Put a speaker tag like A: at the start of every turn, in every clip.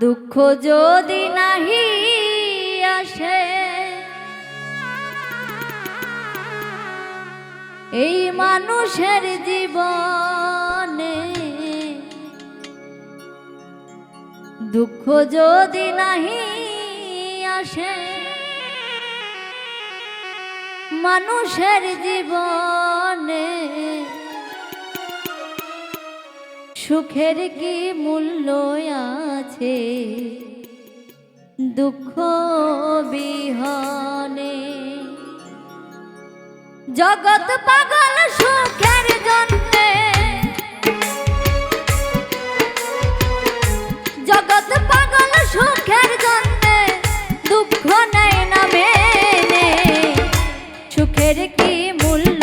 A: দুঃখ যদি নাহি আসে এই মানুষের জীবনে দুঃখ যদি নাহি আসে মানুষের জীবনে। সুখের কি মূল্য আছে? দুঃখ বিহনে। জগৎ পাগল সুখের জন্য একটি মূল্য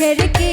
A: Quiere que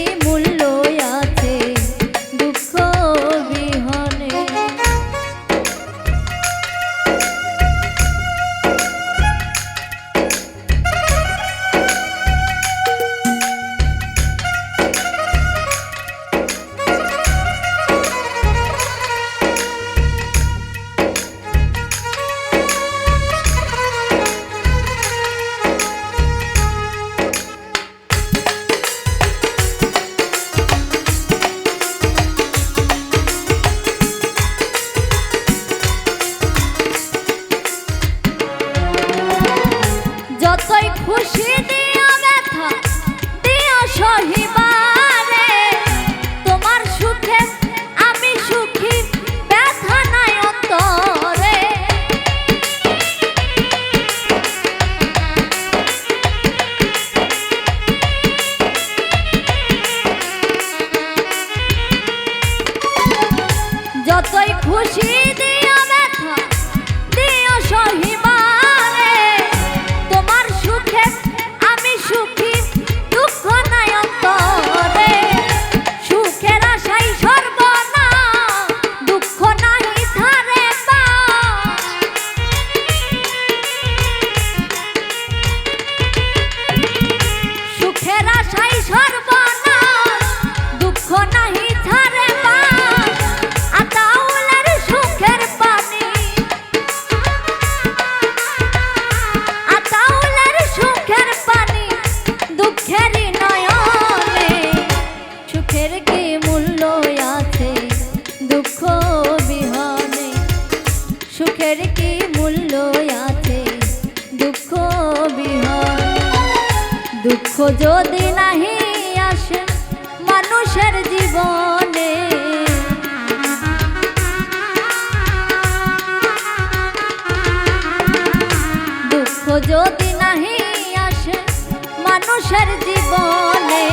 A: দুঃখ যদি নাহি আসে মানুষের জীবনে। দুঃখ যদি নাহি আসে মানুষের জীবনে।